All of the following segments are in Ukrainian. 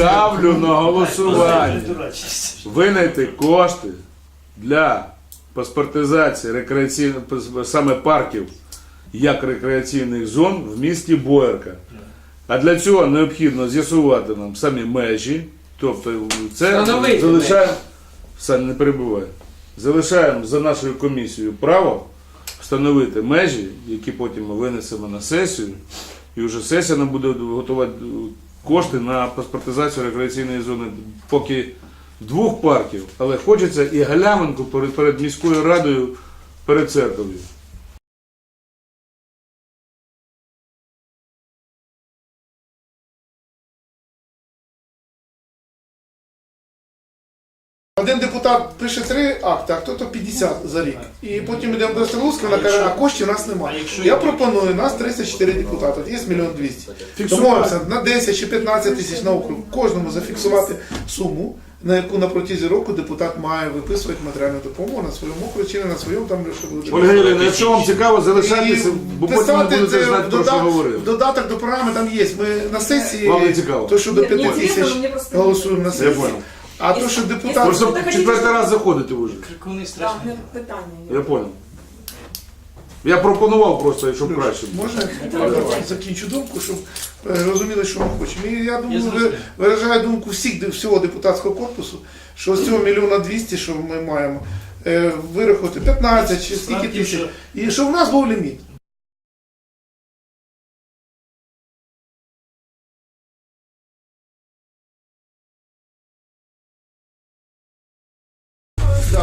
ставлю на голосування винайти кошти для паспортизації рекреаційних саме парків як рекреаційних зон в місті Боярка. А для цього необхідно з'ясувати нам самі межі. Тобто це Встановити залишаємо. Сань, не перебувай. Залишаємо за нашою комісією право встановити межі, які потім ми винесемо на сесію. І вже сесія нам буде готувати кошти на паспортизацію рекреаційної зони поки двох парків, але хочеться і галявинку перед, перед міською радою, перед церков'ю. Один депутат пише три акти, а хто-то 50 за рік. І потім йдемо до Стрелуцька, вона каже, а коштів у нас немає. Я пропоную, нас 34 депутати, є мільйон 200. Домовимося на 10 чи 15 тисяч на округ, кожному зафіксувати суму, на яку на протязі року депутат має виписувати матеріальну допомогу на своєму окрузі чи не на своєму, там що буде. Ольга Юрійовна, якщо вам цікаво, залишайтеся, бо потім не будете це знати, про що додат- говорив. додаток до програми там є. Ми на сесії Вам не цікаво? то, що до 5 тисяч голосуємо на Я сесії. понял. А то, що депутат Просто четвертий раз заходите вже. Крикуни страшні. не питання. Я понял. Я пропонував просто, щоб краще. було. Можна я закінчу думку, щоб е, розуміли, що ми хочемо. І я думаю, Я ви- зрозумів. виражаю думку всіх всього депутатського корпусу, що з цього мільйона 200, що ми маємо, е, вирахувати 15 чи скільки тисяч, що- і щоб в нас був ліміт.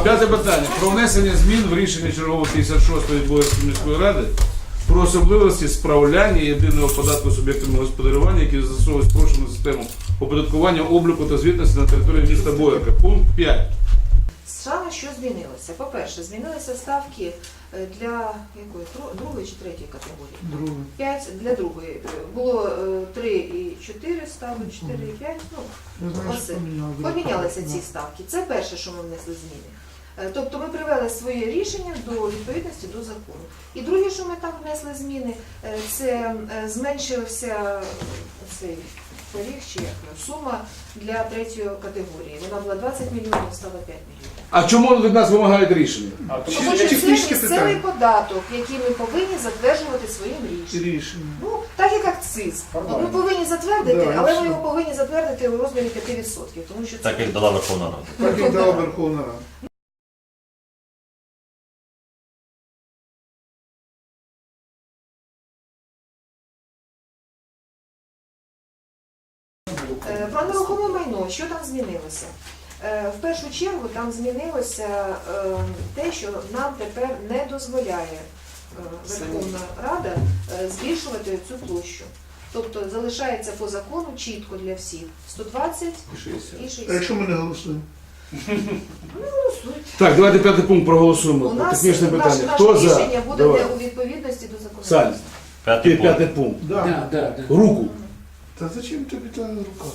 П'яте питання. Про внесення змін в рішення чергового 56-ї Боярської міської ради про особливості справляння єдиного податку суб'єктами господарювання, які застосовують спрощену систему оподаткування, обліку та звітності на території міста Боярка. Пункт 5. Саме що змінилося? По-перше, змінилися ставки е, для якої другої чи третьої категорії? Друге. 5 для другої. Е, Було 3 і 4 ставки, 4 і 5. Ну, Я знаю, Оце. поміняли. Помінялися ці ставки. Це перше, що ми внесли зміни. Е, Тобто ми привели своє рішення до відповідності до закону. І друге, що ми там внесли зміни, е, це е, зменшився цей поріг чи як сума для третьої категорії. Вона була 20 мільйонів, стала 5 мільйонів. А чому від нас вимагають рішення? Чи- Тому що це місцевий податок, який ми повинні затверджувати своїм рішенням. Рішення. Ну, так як акциз. Ми повинні затвердити, Да, але ми його повинні затвердити у розмірі 5%, тому що це Так як дала Верховна Рада. Так як дала Верховна Рада. Першу чергу там змінилося е, те, що нам тепер не дозволяє е, Верховна Рада е, збільшувати цю площу. Тобто залишається по закону чітко для всіх 120 і А 60. якщо ми не голосуємо? Голосують. Так, давайте п'ятий пункт проголосуємо. У нас Технічне питання. наше Хто за? рішення буде Давай. не у відповідності до закону. Сань, П'ятий п'ятий, пункт. п'ятий пункт. Да. Да, да, да. Руку. Та зачем тобі та рука?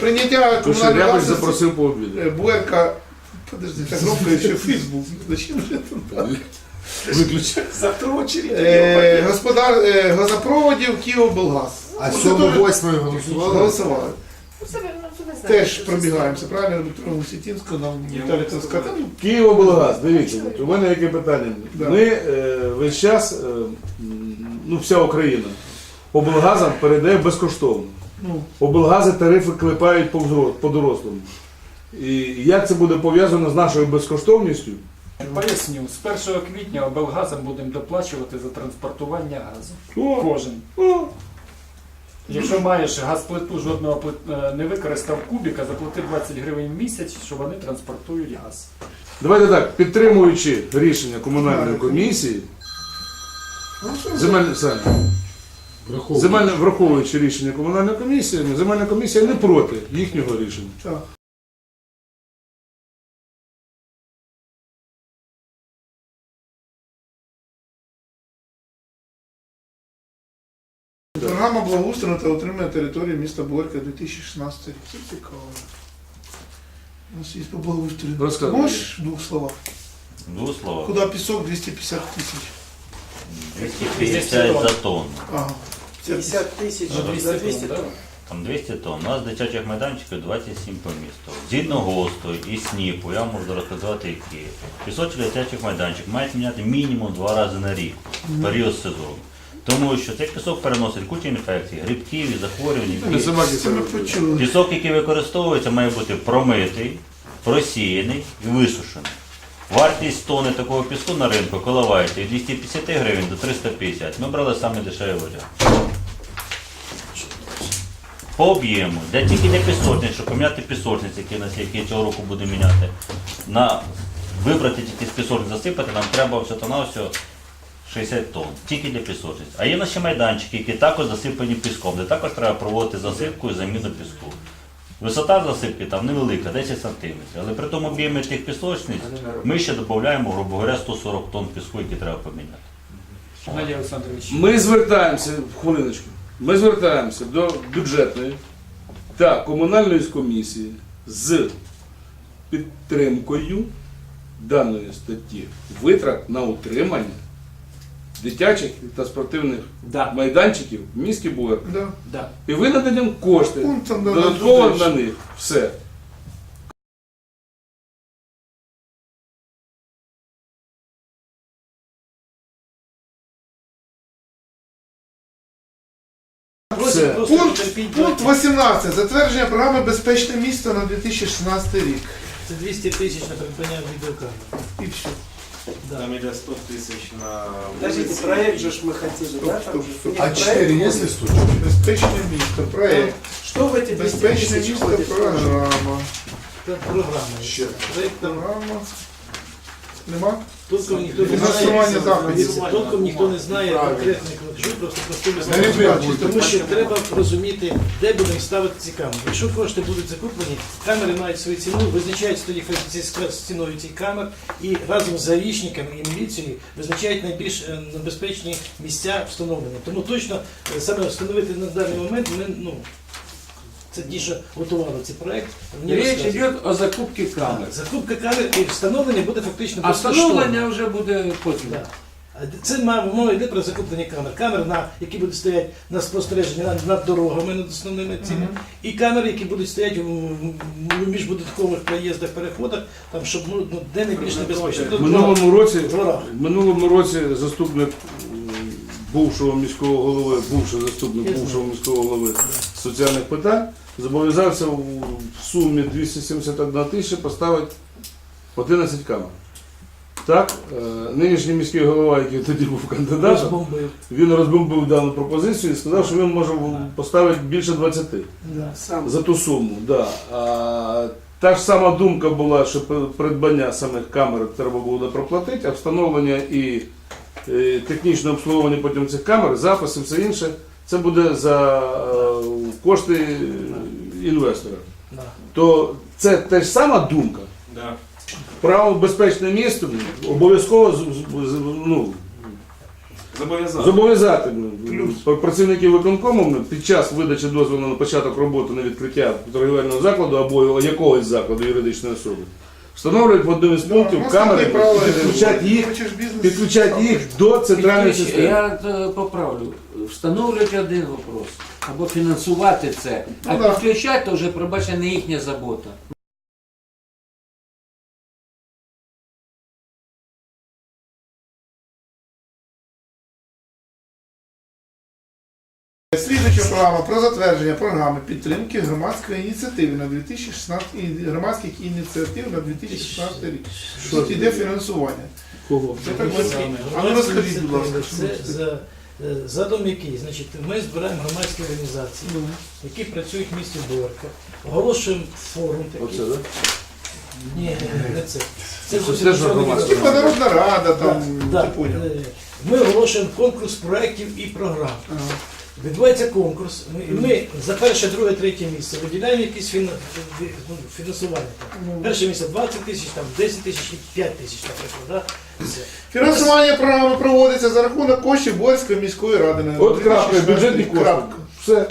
Прийняття Тому що комунальної Рябич власності запросив пообідати. е, Буерка. Подожди, так громко ще Фейсбук. Зачем же це? Виключи. Е, Господар е, газопроводів Київблгаз. А Ну, 7 це теж 8 голосували? Голосували. Ну, ну, Теж пробігаємося, правильно, Дмитро Сітінського, нам Віталій Товська. Та, ну, Києво-Болгаз, дивіться, от у мене яке питання. Да. Ми е, весь час, е, м, ну вся Україна, облгазам передає безкоштовно. Ну, Облгази тарифи клепають по дорослому. І як це буде пов'язано з нашою безкоштовністю? Поясню, з 1 квітня облгазом будемо доплачувати за транспортування газу. О, Кожен. о, Якщо маєш газплиту, жодного е, не використав кубіка, заплати 20 гривень в місяць, що вони транспортують газ. Давайте так, підтримуючи рішення комунальної комісії, ну, що Саня, земельна, враховуючи рішення комунальної комісії, земельна комісія не проти їхнього рішення. Так. Програма благоустрою та отримання території міста Борка 2016 рік. Це цікаво. У нас є по благоустрою. Розказуй. Можеш в двох словах? Двох словах. Куди пісок 250 тисяч. 250 за тонну. Ага. 50 тисяч За 200 200 тонн. Там 200 тонн. У нас дитячих майданчиків 27 по місту. Згідно ГОСТу і СНІПу, я можу розказати які. Пісочок дитячих майданчик мають міняти мінімум два рази на рік в період сезону. Тому що цей пісок переносить кучу інфекцій, грибків і захворювань. Себе. почули. Пісок, який використовується, має бути промитий, просіяний і висушений. Вартість тони такого піску на ринку коливається від 250 гривень до 350. Ми брали саме дешевий варіант. По об'єму, для тільки для пісочниць, щоб поміняти пісочниці, які у нас є, які цього року будемо міняти, на вибрати тільки з пісочниць засипати, нам треба все то на все 60 тонн, тільки для пісочниць. А є наші майданчики, які також засипані піском, де також треба проводити засипку і заміну піску. Висота засипки там невелика, 10 см. Але при тому об'ємі тих пісочниць ми ще додаємо, грубо говоря, 140 тонн піску, які треба поміняти. Геннадій Олександрович. Ми звертаємося, хвилиночку, ми звертаємося до бюджетної та комунальної комісії з підтримкою даної статті витрат на утримання дитячих та спортивних Да, майданчиків в місті Буер. Да. да. І ви надаємо кошти Пунктом додатково на них. Все. Все. Просять просто Пункт, потерпіть пункт два- 18. Затвердження програми Безпечне місто на 2016 рік. Це 200 тисяч на придбання відеокамер. І все. Да. Там идет 100 тысяч на... Подождите, улице. проект же ж мы хотели, да? Там же стоп. есть А проект. 4 есть листочек? Безпечне місто. Проект. Что в эти 200 Безпечне тысяч місто входит? програма. Это программа. Ще. Проект там Програма. Нема? Толком ніхто не Фінансування знає. заходів. Толком ніхто не знає конкретних маршрут, просто простими Не словами. чисто Тому що треба розуміти, де будемо ставити ці камери. Якщо кошти будуть закуплені, камери мають свою ціну, визначають тоді з з ціною цих камер і разом з зарічниками і міліцією визначають найбільш е, небезпечні місця встановлення. Тому точно е, саме встановити на даний момент ми ну. Це ті, що готували цей проект. мені Речь розказують. идет о закупке камер. Закупка камер і встановлення буде фактично А безкоштовно. встановлення вже буде потім. Да. Це мова йде про закуплення камер. Камер, на, які будуть стояти на спостереженні над, над дорогами, над основними цими, і камери, які будуть стояти в, в- в міжбудинкових проїздах, переходах, там, щоб ну, ну, де найбільш небезпечно. В минулому році, дворах. в минулому році заступник м, бувшого міського голови, бувший заступник бувшого міського голови соціальних питань зобов'язався в сумі 271 тисяча поставити 11 камер. Так, е, нинішній міський голова, який тоді був кандидатом, Розбомбив. він розбомбив дану пропозицію і сказав, що він може поставити більше 20 Да. За ту суму. Да. А, та ж сама думка була, що придбання самих камер треба було проплатити, а встановлення і е, технічне обслуговування потім цих камер, запис і все інше, це буде за е, кошти е, інвестора. То це те ж сама думка. Да. Право в безпечне місто обов'язково з- з- з- ну. Зобов'язати ну, працівників виконкому ну, під час видачі дозволу на початок роботи на відкриття торгівельного закладу або якогось закладу юридичної особи. Встановлюють в одному із пунктів камери, підключать їх, підключать їх до центральної Підключ- системи. Я е, поправлю. Встановлювати один вопрос. Або фінансувати це. А Ну, підключати то вже, пробачте, не їхня забота. Слідуюча програма про затвердження програми підтримки громадської ініціативи на 2016 і громадських ініціатив на 2016 рік. Тут іде фінансування. Кого? Це так ми- А ну розкажіть, будь ласка, що Це за, задум який? Значить, ми збираємо громадські організації, які працюють в місті Борка, оголошуємо форум такий. Оце, так? Ні, не це. Це Це зовсім теж нічого не громадська відомо. Типа Народна рада, там, Да, ти поняв. е, Ми оголошуємо конкурс проєктів і програм. Ага. Відбувається конкурс, ми, і ми за перше, друге, третє місце виділяємо якісь фіна- ну, фінансування. Там. Перше місце 20 тисяч, там 10 тисяч і 5 тисяч, наприклад. Да? Все. Фінансування програми проводиться за рахунок коштів Борської міської ради. От крапка, 2016 бюджетні кошти.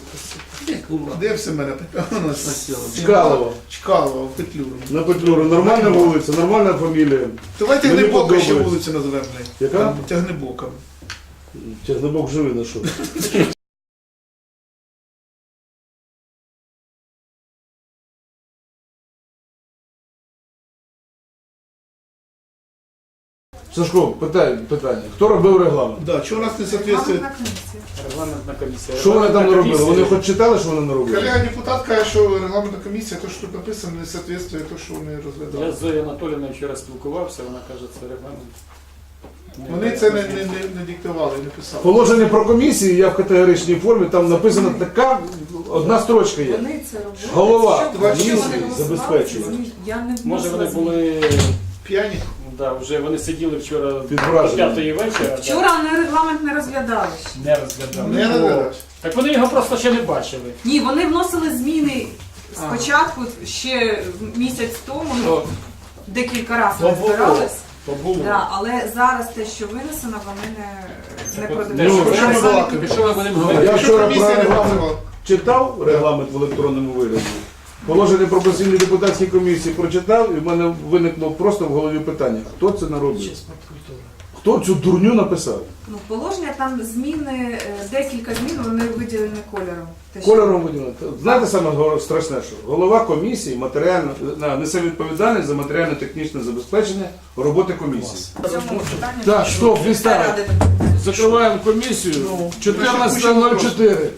Крапка. Все. Де все мене нас? Чкалова. Чкалова, в Петлюру. На Петлюру. Нормальна вулиця, нормальна фамілія. Давайте Мені Тягнебока ще подобається. вулицю називемо. блядь. Яка? Тягнебока. Тягнебок живий на що. Сашко, питання, питання. Хто робив регламент? Да, чого у нас не соответствує? Регламентна комісія. Що вони там не робили? Вони хоч читали, що вони не робили? Колега депутат каже, що регламентна комісія, то, що тут написано, не соответствує то, що вони Я розглядали. з Зоєю Анатоліївною вчора спілкувався, вона каже, це регламент. Вони це не, не, не, не диктували, не писали. Положення про комісії я в категоричній формі, там написана така одна строчка є. Вони це робили. Голова Щоб комісії вони голосували, забезпечує. це змі- Я не Може вони вносила були, П'яні. Да, вже вони сиділи вчора Під до враженням. п'ятої вечора. да, Вчора вони регламент не розглядали. ще. Не розглядали. Не надо. Так вони його просто ще не бачили. Ні, вони вносили зміни спочатку ще місяць тому, ну, декілька разів То було. То. Да, але зараз те, що винесено, вони не, не Це продивляються. що ми балакаємо? Що ми будемо Я говорити? Вчора про регламент читав регламент в електронному вигляді. Положення про постійні депутатські комісії прочитав, і в мене виникло просто в голові питання: хто це наробив? Хто цю дурню написав? Ну, положення там зміни, е, декілька змін, вони виділені кольором. Те, що- Кольором виділено. Знаєте саме страшне, що голова комісії матеріально на- несе відповідальність за матеріально-технічне забезпечення роботи комісії. В цьому питанні Так, стоп, Ради відставити. Закриваємо комісію 14.04.